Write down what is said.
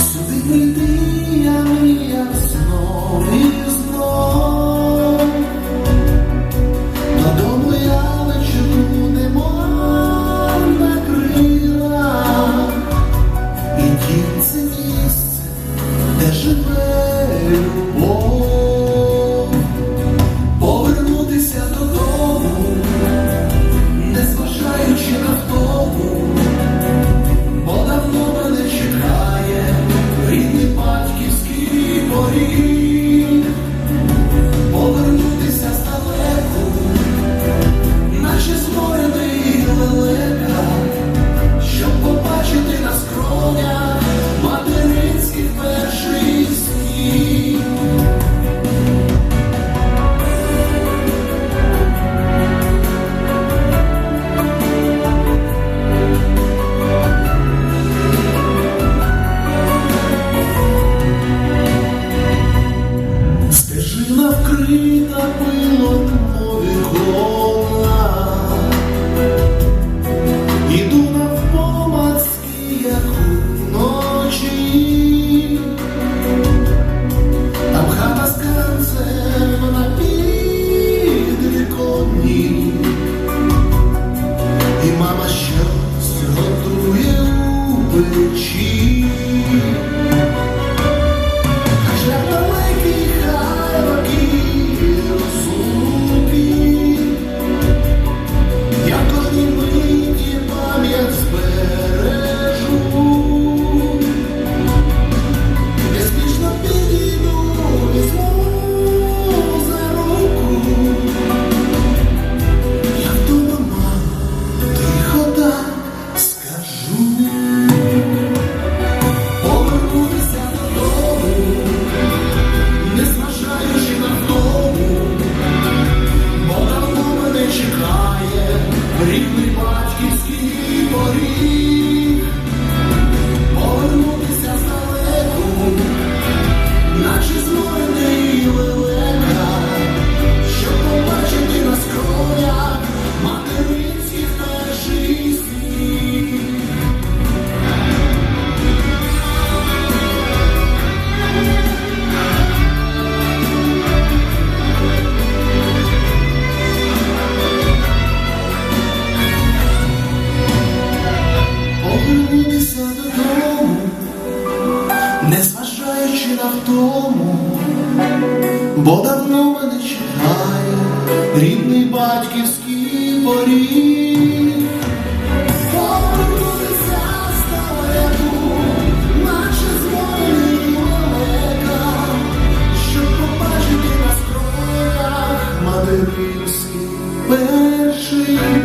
Сюди прийти я мріяв знов Повернутися з далеко, наче зборений леле. livre. незважаючи на втому, бо давно мене чекає рідний батьківський поріг. Материнський перший.